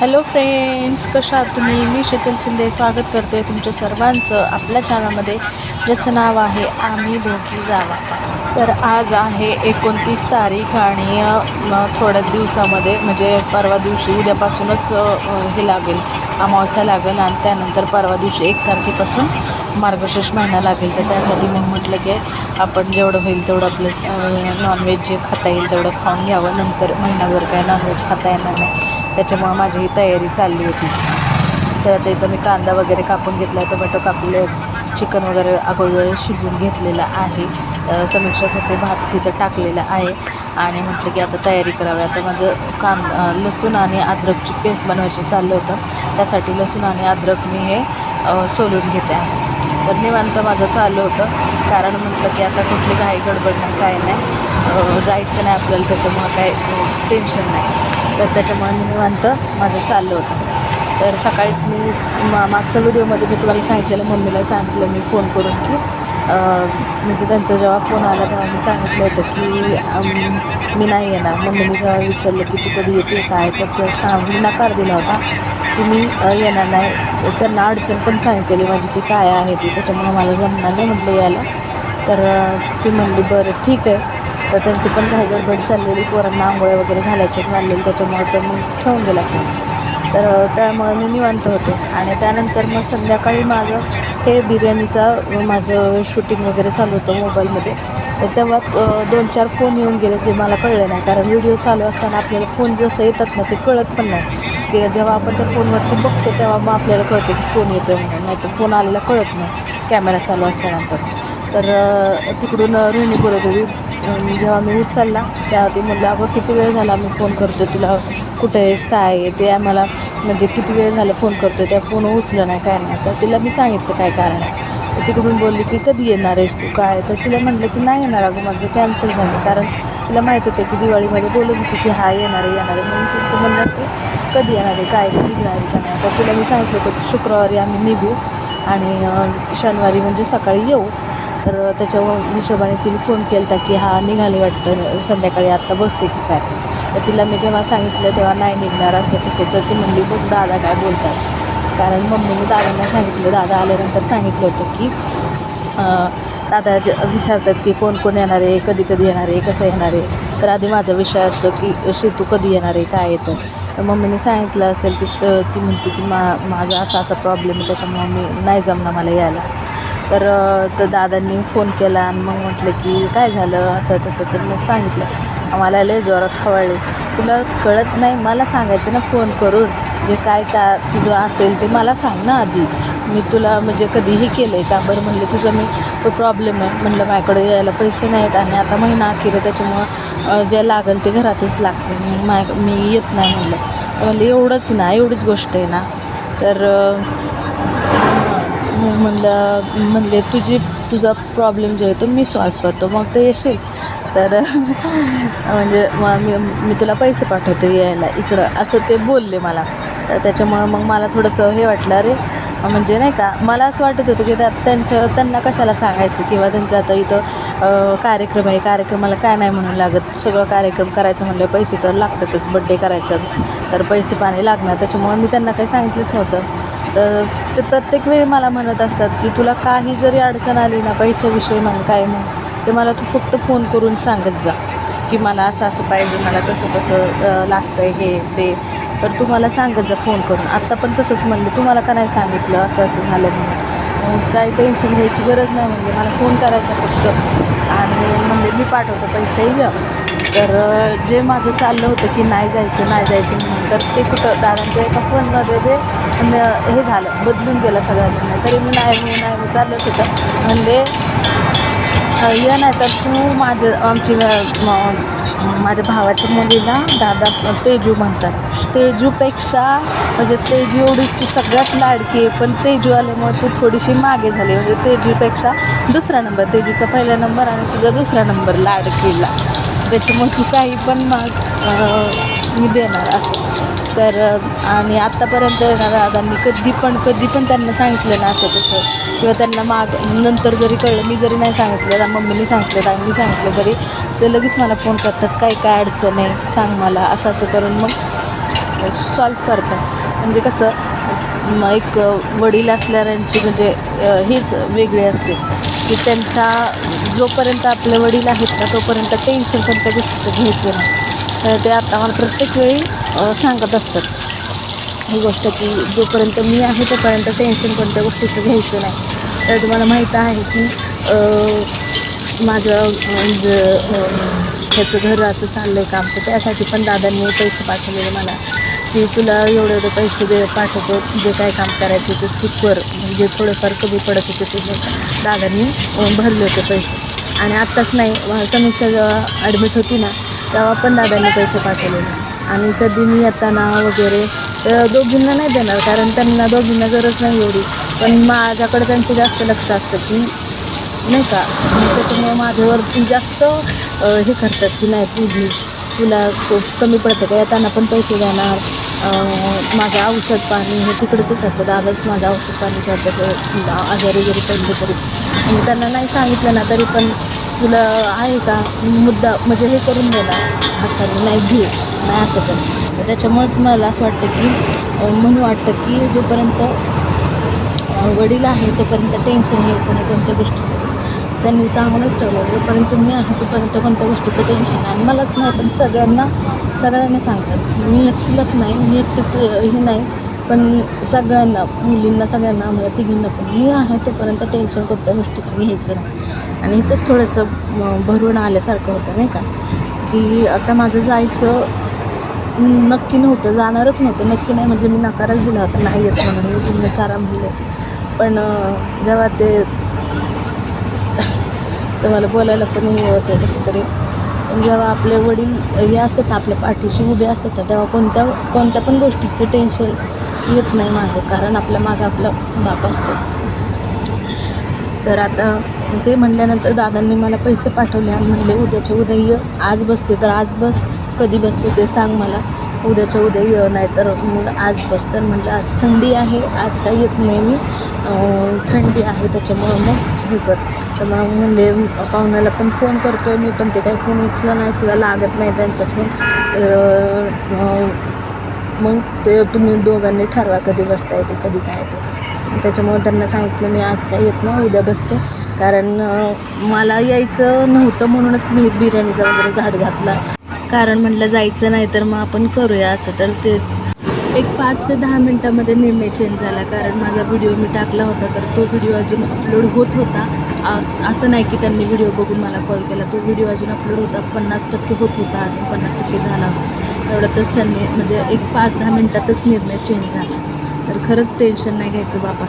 Hello friends कशा तुम्ही? मी शीतल शिंदे. स्वागत करते तुमच्या सर्वांचं आपल्या चॅनलमध्ये ज्याचं नाव आहे आम्ही दोघी जावा. तर आज आहे एकोणतीस तारीख आणि थोड्या थोड्याच दिवसामध्ये म्हणजे परवा दिवशी उद्यापासूनच हे लागेल. अमावस्या लागेल आणि त्यानंतर परवा दिवशी एक तारखेपासून मार्गशीर्ष महिना लागेल. तर त्यासाठी मग म्हटलं की आपण जेवढं होईल तेवढं आपलं नॉनव्हेज जे खाता येईल तेवढं खाऊन घ्यावं. नंतर महिनाभर काय नॉनव्हेज खाता येणार नाही. त्याच्यामुळं माझी ही तयारी चालली होती. तर आता इथं मी कांदा वगैरे कापून घेतला आहे टोमॅटो कापले चिकन वगैरे अगोदर शिजवून घेतलेलं आहे. समीक्षासाठी भात तिथं टाकलेला आहे. आणि म्हटलं की आता तयारी करावी. आता माझं कां लसूण आणि अद्रकची पेस्ट बनवायची चाललं होतं. त्यासाठी लसूण आणि अद्रक मी हे सोलून घेते आहे. तर निवांत माझं चालू होतं. कारण म्हटलं की आता कुठली घाई गडबड नाही काय नाही. जायचं नाही आपल्याला त्याच्यामुळं काय टेन्शन नाही. तर त्याच्यामुळे मी निवांत माझं चाललं होतं. तर सकाळीच मी मा मागच्या व्हिडिओमध्ये मी तुम्हाला सांगितलेलं मम्मीला सांगितलं मी फोन करून की म्हणजे त्यांचा जेव्हा फोन आला तेव्हा मी सांगितलं होतं की मी नाही येणार. मम्मीने जेव्हा विचारलं की तू कधी येते काय तर ते सांग मी नकार दिला होता की मी येणार नाही. त्यांना अडचण पण सांगितलेली माझी की काय आहे ती त्याच्यामुळे मला जमणार नाही म्हटलं यायला. तर ती म्हणली बरं ठीक आहे. तर त्यांची पण काही गडबड चाललेली पोरांना आंघोळ्या वगैरे घालायचे घाललेली त्याच्यामुळे तर मग ठेवून गेला फोन तर त्यामुळे मी निवांत होते. आणि त्यानंतर मग संध्याकाळी माझं हे बिर्याणीचा माझं शूटिंग वगैरे चालू होतं मोबाईलमध्ये. तर तेव्हा दोन चार फोन येऊन गेले जे मला कळलं नाही. कारण व्हिडिओ चालू असताना आपल्याला फोन जसं येतात ना ते कळत पण नाही. ते जेव्हा आपण त्या फोनवरती बघतो तेव्हा मग आपल्याला कळतं की फोन येतो आहे म्हणून. नाही तर फोन आलेला कळत नाही. कॅमेरा चालू असल्यानंतर. तर तिकडून अ, रोहिणी मी जेव्हा मी उचलला तेव्हा ती म्हणलं अगं किती वेळ झाला मी फोन करतो तुला? कुठे आहेस? काय आहे? ते आम्हाला म्हणजे किती वेळ झालं फोन करतो त्या फोन उचलं नाही काय नाही. तर तिला मी सांगितलं काय कारण आहे. तिकडून बोलली की कधी येणार आहेस तू? काय? तर तिला म्हटलं की नाही येणार अगं माझं कॅन्सल झालं. कारण तिला माहीत होतं की दिवाळीमध्ये बोलत होती की हा येणार आहे येणार आहे. म्हणून तिचं म्हणणं की कधी येणार आहे? काय? निघणार आहे? का नाही. तर तिला मी सांगितलं होतं की शुक्रवारी आम्ही निघू आणि शनिवारी म्हणजे सकाळी येऊ. तर त्याच्या हिशोबाने तिने फोन केला होता की हा निघाली वाटतं संध्याकाळी आत्ता बसते की काय? तर तिला मी जेव्हा सांगितलं तेव्हा नाही निघणार असं तसं तर ती म्हणली बघ दादा काय बोलतात. कारण मम्मीने दादांना सांगितलं दादा आल्यानंतर सांगितलं होतं की दादा विचारतात की कोण कोण येणार आहे कधी कधी येणार आहे कसं येणार आहे? तर आधी माझा विषय असतो की शेतू कधी येणार आहे काय येतं तर? मम्मीने सांगितलं असेल की ती म्हणते की मा माझा असा असा प्रॉब्लेम आहे त्याच्यामुळं मी नाही जमणार मला यायला. तर तर दादांनी फोन केला आणि मग म्हटलं की काय झालं? असं तसं तर मग सांगितलं. आम्हाला लय जोरात खवळले. तुला कळत नाही मला सांगायचं ना फोन करून जे काय का तुझं असेल ते मला सांग ना आधी. मी तुला म्हणजे कधीही केलं आहे का? बरं म्हणलं तुझं मी तो प्रॉब्लेम आहे. म्हणलं माझ्याकडे यायला पैसे नाहीत आणि आता महिना अखेर त्याच्यामुळं जे लागेल ते घरातच लागते. मी माय मी येत नाही म्हणलं. म्हणलं एवढंच ना एवढीच गोष्ट आहे ना. तर अ, म्हणलं म्हणले तुझी तुझा प्रॉब्लेम जो आहे तो मी सॉल्व करतो. मग ते येशील. तर म्हणजे मग मी मी तुला पैसे पाठवते यायला. इकडं असं ते बोलले मला. तर त्याच्यामुळं मग मला थोडंसं हे वाटलं अरे म्हणजे नाही का मला असं वाटत होतं की त्यात त्यांच्या त्यांना कशाला सांगायचं? किंवा त्यांचं आता इथं कार्यक्रम आहे. कार्यक्रमाला काय नाही म्हणून लागत. सगळं कार्यक्रम करायचं म्हणलं पैसे तर लागतातच. बड्डे करायचं. तर पैसे पाणी लागणार. त्याच्यामुळं मी त्यांना काही सांगितलंच नव्हतं. तर ते प्रत्येक वेळी मला म्हणत असतात की तुला काही जरी अडचण आली ना पैशाविषयी म्हण काय म्हण ते मला तू फक्त फोन करून सांगत जा की मला असं असं पाहिजे मला तसं तसं लागतं आहे हे ते. तर तू मला सांगत जा फोन करून. आत्ता पण तसंच म्हणलं तुम्हाला का नाही सांगितलं असं असं झालं म्हणून? मग काही टेन्शन घ्यायची गरज नाही म्हणजे मला फोन करायचा फक्त. आणि म्हणजे मी पाठवतो पैसेही घ्या तर जे माझं चाललं होतं की नाही जायचं नाही जायचं म्हणून तर ते कुठं दादांच्या एका फोनमध्ये ते म्हणजे हे झालं बदलून गेलं सगळ्यांना तरी मी नाही मी नाही मी चाललंच होतं. म्हणजे ये नाही तर तू माझ्या आमची माझ्या भावाच्या मुलीला दादा तेजू म्हणतात. तेजूपेक्षा म्हणजे तेजू एवढीच तू सगळ्यात लाडकी आहे पण तेजू आल्यामुळे तू थोडीशी मागे झाली. म्हणजे तेजूपेक्षा दुसरा नंबर तेजूचा पहिला नंबर आणि तुझा दुसरा नंबर लाडकीला. त्याच्यामुळे तू काही पण माग मी देणार असं. तर आणि आत्तापर्यंत ना दादांनी कधी पण कधी पण त्यांना सांगितलं ना असं तसं. किंवा त्यांना माग नंतर जरी कळलं मी जरी नाही सांगितलं ना मम्मीने सांगितलं ताईंनी सांगितलं तरी ते लगेच मला फोन करतात काय काय अडचण आहे? सांग मला असं असं करून मग सॉल्व करतात. म्हणजे कसं मग एक वडील असणाऱ्यांची म्हणजे हेच वेगळी असते. की त्यांचा जोपर्यंत आपले वडील आहेत ना तोपर्यंत टेन्शन कोणत्या गोष्टीचं घ्यायचं नाही. तर ते आता मला प्रत्येक वेळी सांगत असतात. ही गोष्ट की जोपर्यंत मी आहे तोपर्यंत टेन्शन कोणत्या गोष्टीचं घ्यायचं नाही. तर तुम्हाला माहीत आहे की माझं त्याचं ह्याचं घराचं चाललं आहे काम तर त्यासाठी पण दादांनी पैसे पाठवलेले मला. की तुला एवढे एवढे पैसे दे पाठवतो जे काय काम करायचं ते तू कर. म्हणजे थोडंफार कमी पडत होते ते दादांनी भरले होते पैसे. आणि आत्ताच नाही समीक्षा जेव्हा ॲडमिट होती ना तेव्हा पण दादांनी पैसे पाठवलेले. आणि कधी मी येताना वगैरे तर दोघींना नाही देणार कारण त्यांना दोघींना गरज नाही एवढी. पण माझ्याकडे त्यांचं जास्त लक्ष असतं की नाही का? त्याच्यामुळे माझ्यावरती जास्त हे करतात की नाही तुझी तुला खूप कमी पडतं का? येताना पण पैसे देणार. माझं औषध पाणी हे तिकडचंच असतं. दादाच माझं औषध पाणी करतं आजारी जरी पडले तरी. आणि त्यांना नाही सांगितलं ना तरी पण तुला आहे का? मुद्दा म्हणजे हे करून देणार. हाताने नाही घे नाही असं पण तर त्याच्यामुळेच मला असं वाटतं की म्हणून वाटतं की जोपर्यंत वडील आहे तोपर्यंत टेन्शन घ्यायचं नाही कोणत्या गोष्टीचं. त्यांनी सांगूनच ठेवलं जोपर्यंत मी आहे तोपर्यंत कोणत्या गोष्टीचं टेन्शन नाही. आणि मलाच नाही पण सगळ्यांना सगळ्यांना सांगतात. मी एकटीलाच नाही मी एकटीच हे नाही पण सगळ्यांना मुलींना सगळ्यांना आम्हाला तिघींना पण. मी आहे तोपर्यंत टेन्शन कोणत्या गोष्टीचं घ्यायचं नाही. आणि इथंच थोडंसं भरून आल्यासारखं होतं नाही का? की आता माझं जायचं नक्की नव्हतं जाणारच नव्हतं. नक्की नाही म्हणजे मी नकारच दिला होता नाही येत म्हणून मी तुम्ही नकारा म्हणले. पण जेव्हा ते तर मला बोलायला पण हे होतं कसं तरी. पण जेव्हा आपले वडील हे असतात आपल्या पाठीशी उभे असतात तेव्हा कोणत्या कोणत्या पण गोष्टीचं टेन्शन येत नाही मागे कारण आपल्या मागं आपला बाप असतो. तर आता ते म्हणल्यानंतर दादांनी मला पैसे पाठवले आणि म्हणले उद्याच्या उद्या ये आज बसते. तर आज बस कधी बसते ते सांग मला. उद्याच्या उद्या ये नाही तर मग आज बस तर म्हटलं म्हणजे आज थंडी आहे आज काही येत नाही मी. थंडी आहे त्याच्यामुळं मग हे कर. तर मग म्हणजे पाहुण्याला पण फोन करतो आहे मी पण ते काही फोन उचला नाही किंवा लागत नाही त्यांचा फोन तर मग ते तुम्ही दोघांनी ठरवा कधी बसता येते कधी काय ते. त्याच्यामुळे त्यांना सांगितलं मी आज काय येत नाही उद्या बसते. कारण मला यायचं नव्हतं म्हणूनच मी बिर्याणीचा वगैरे घाट घातला. कारण म्हटलं जायचं नाही तर मग आपण करूया असं. तर ते एक पाच ते दहा मिनटामध्ये निर्णय चेंज झाला. कारण माझा व्हिडिओ मी टाकला होता तर तो व्हिडिओ अजून अपलोड होत होता. असं नाही की त्यांनी व्हिडिओ बघून मला कॉल केला. तो व्हिडिओ अजून अपलोड होता पन्नास टक्के होत होता. अजून पन्नास टक्के झाला होता. एवढ्यातच त्यांनी म्हणजे एक पाच दहा मिनटातच निर्णय चेंज झाला. तर खरंच टेन्शन नाही घ्यायचं बाप